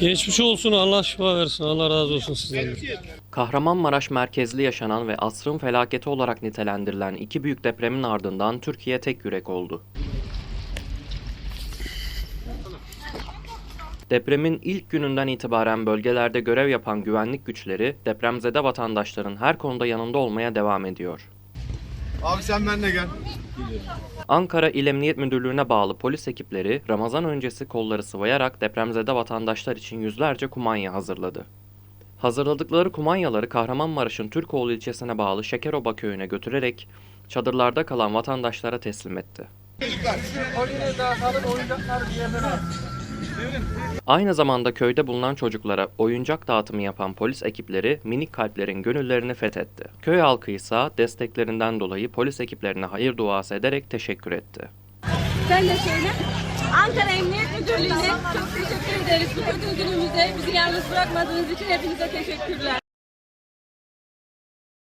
Geçmiş olsun Allah şifa versin Allah razı olsun sizden. de. Kahramanmaraş merkezli yaşanan ve asrın felaketi olarak nitelendirilen iki büyük depremin ardından Türkiye tek yürek oldu. Depremin ilk gününden itibaren bölgelerde görev yapan güvenlik güçleri depremzede vatandaşların her konuda yanında olmaya devam ediyor. Abi sen benimle gel. Ankara İl Emniyet Müdürlüğü'ne bağlı polis ekipleri Ramazan öncesi kolları sıvayarak depremzede vatandaşlar için yüzlerce kumanya hazırladı. Hazırladıkları kumanyaları Kahramanmaraş'ın Türkoğlu ilçesine bağlı Şekeroba köyüne götürerek çadırlarda kalan vatandaşlara teslim etti. Aynı zamanda köyde bulunan çocuklara oyuncak dağıtımı yapan polis ekipleri minik kalplerin gönüllerini fethetti. Köy halkı ise desteklerinden dolayı polis ekiplerine hayır duası ederek teşekkür etti. Sen de söyle. Ankara Emniyet Müdürlüğü'ne çok teşekkür ederiz. Bu kötü günümüzde bizi yalnız bırakmadığınız için hepinize teşekkürler.